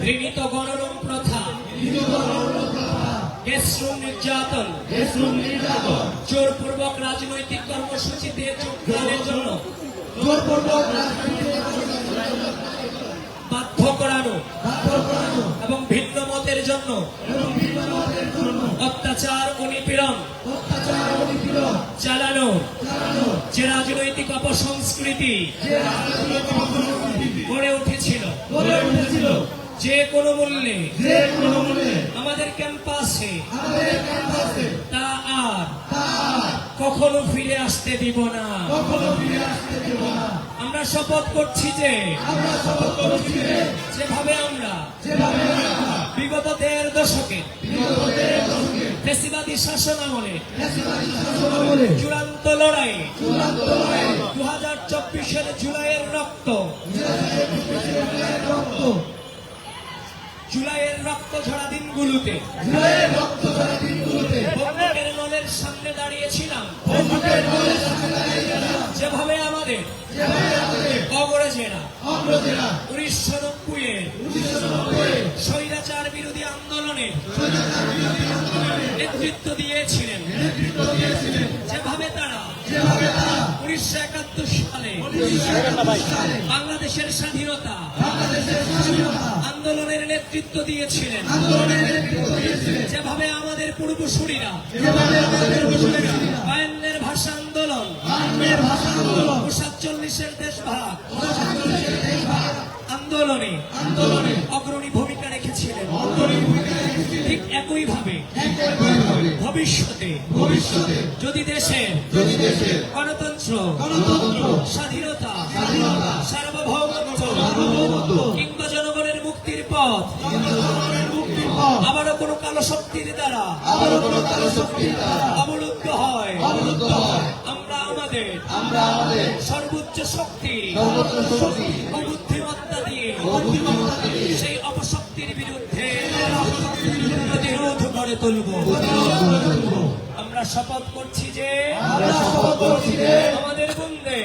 ঘৃণিত গণরম প্রথা। দেশরুম নির্যাতন। জোরপূর্বক রাজনৈতিক কর্মসূচিতে যোগদানের জন্য। বাধ্য করানো। এবং ভিন্ন মতের জন্য। যে রাজনৈতিক অপসংস্কৃতি গড়ে উঠেছিল যে কোনো মূল্যে আমাদের ক্যাম্পাসে তা আর কখনো ফিরে আসতে দিব না। আমরা শপথ করছি যে যেভাবে আমরা বিগত দেড় দশকে ফেসিবাদী শাসন আমলে। চূড়ান্ত লড়াই। দু হাজার চব্বিশের জুলাইয়ের রক্ত। জুলাইয়ের রক্ত ঝরা দিনগুলোতে। বন্দুকের নলের সামনে দাঁড়িয়েছিলাম। যেভাবে আমাদের অগরে জেলা উনিশশো নব্বই এর স্বৈরাচার বিরোধী আন্দোলনে নেতৃত্ব দিয়েছিলেন। যেভাবে তারা উনিশশো একাত্তর সালে বাংলাদেশের স্বাধীনতা আন্দোলনের নেতৃত্ব দিয়েছিলেন। যেভাবে আমাদের পূর্বসূরীরা, বায়ান্নের ভাষা আন্দোলন সাতচল্লিশের দেশভাগ আন্দোলনে আন্দোলনে ঠিক একই ভাবে ভবিষ্যতে ভবিষ্যতে যদি দেশের যদি দেশের গণতন্ত্র গণতন্ত্র স্বাধীনতা স্বাধীনতা সার্বভৌমত্ব সার্বভৌমত্ব কিংবা জনগণের মুক্তির পথ আবারও কোনো কালো শক্তির দ্বারা আবারও কোনো কালো শক্তির দ্বারা অবরুদ্ধ হয়। অবরুদ্ধ হয়। আমরা আমাদের আমরা আমাদের সর্বোচ্চ শক্তি সর্বোচ্চ শক্তি গড়ে তুলব। আমরা শপথ করছি যে আমাদের বন্ধে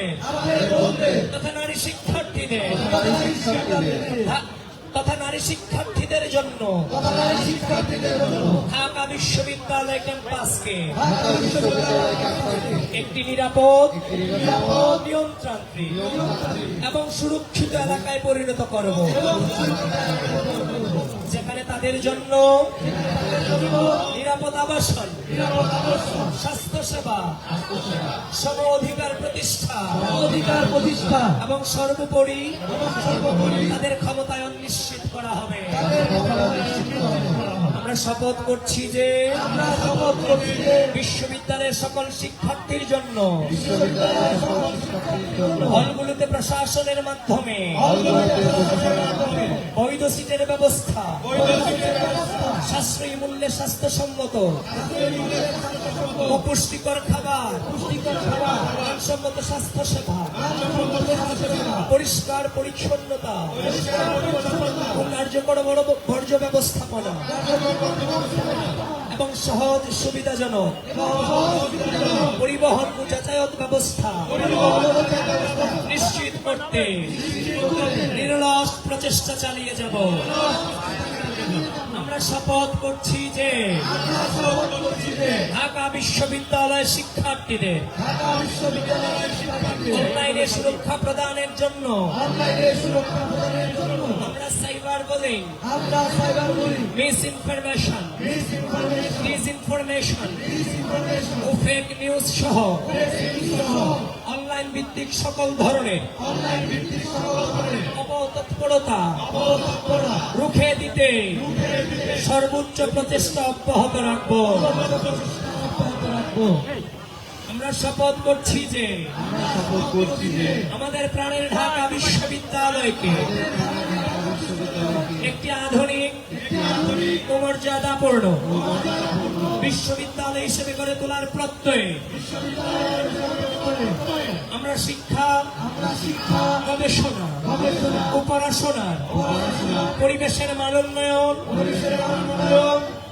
তথা নারী শিক্ষার্থীদের তথা- নারী শিক্ষার্থীদের জন্য ঢাকা বিশ্ববিদ্যালয় ক্যাম্পাসকে একটি নিরাপদ নিরাপদ এবং সুরক্ষিত এলাকায় পরিণত করব। যেখানে তাদের জন্য নিরাপদ আবাসন স্বাস্থ্য সেবা সম অধিকার প্রতিষ্ঠা অধিকার প্রতিষ্ঠা এবং সর্বোপরি সর্বোপরি তাদের ক্ষমতায়ন নিশ্চিত করা হবে। আমরা শপথ করছি যে আমরা শপথ করছি যে বিশ্ববিদ্যালয়ের সকল শিক্ষার্থীর জন্য বিশ্ববিদ্যালয়ের সকল শিক্ষার্থীর জন্য হলগুলোতে প্রশাসনের মাধ্যমে। বৈধ সিটের ব্যবস্থা। সাশ্রয়ী মূল্যে স্বাস্থ্যসম্মত। পুষ্টিকর খাবার। মানসম্মত স্বাস্থ্য সেবা পরিষ্কার পরিচ্ছন্নতা। কার্যকর বড় বর্জ্য ব্যবস্থাপনা। এবং সহজ সুবিধাজনক। পরিবহন ও যাতায়াত ব্যবস্থা। নিশ্চিত করতে নিরলস প্রচেষ্টা চালিয়ে যাব। আমরা শপথ করছি যে ঢাকা বিশ্ববিদ্যালয়ের শিক্ষার্থীদের ঢাকা বিশ্ববিদ্যালয়ের শিক্ষার্থীদের অনলাইনে সুরক্ষা প্রদানের জন্য অনলাইনে সুরক্ষা প্রদানের জন্য আমরা বুলিং আমরা cyber bullying misinformation misinformation disinformation disinformation ও নিউজ সহ. সহ অনলাইন ভিত্তিক সকল ধরনের অনলাইন ভিত্তিক সকল ধরনের অপতৎপরতা অপতৎপরতা রুখে দিতে সর্বোচ্চ প্রচেষ্টা অব্যাহত রাখব। অব্যাহত রাখব। আমরা শপথ করছি যে শপথ করছি যে আমাদের প্রাণের ঢাকা বিশ্ববিদ্যালয়কে একটি আধুনিক মর্যাদাপূর্ণ বিশ্ববিদ্যালয় হিসেবে গড়ে তোলার প্রত্যয়ে আমরা শিক্ষা গবেষণা পড়াশোনার পরিবেশের মানোন্নয়ন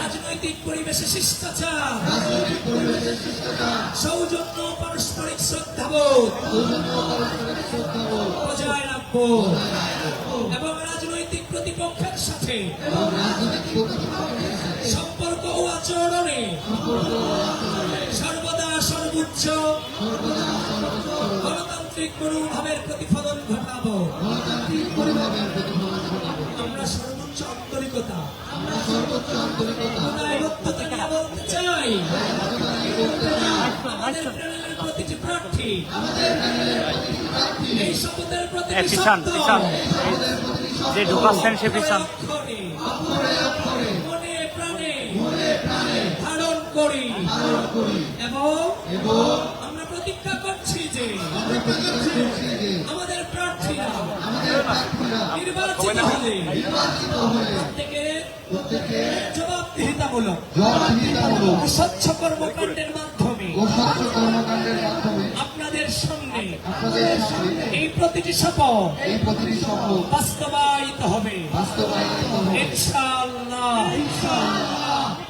রাজনৈতিক পরিবেশে শিষ্টাচার। সৌজন্য পারস্পরিক শ্রদ্ধাবোধ বজায় রাখব। এবং রাজনৈতিক প্রতিপক্ষের সাথে। সম্পর্ক ও আচরণে। সর্বদা সর্বোচ্চ। গণতান্ত্রিক মনোভাবের প্রতিফলন ঘটাবো। আমরা সর্বোচ্চ আন্তরিকতা। দায়বদ্ধতা নিয়ে বলতে চাই। আমাদের প্যানেলের প্রতিটি প্রার্থী। এই শপথের প্রতিটি পিছান, পিছান। যে ঢুকাচ্ছেন সে পিছান। মনে প্রাণে। ধারণ করি। এবং আমাদের প্রার্থীরা নির্বাচিত হলে প্রত্যেকের জবাবদিহিতামূলক কর্মকাণ্ডের মাধ্যমে আপনাদের সামনে এই প্রতিটি শপথ বাস্তবায়িত হবে। ইনশাআল্লাহ।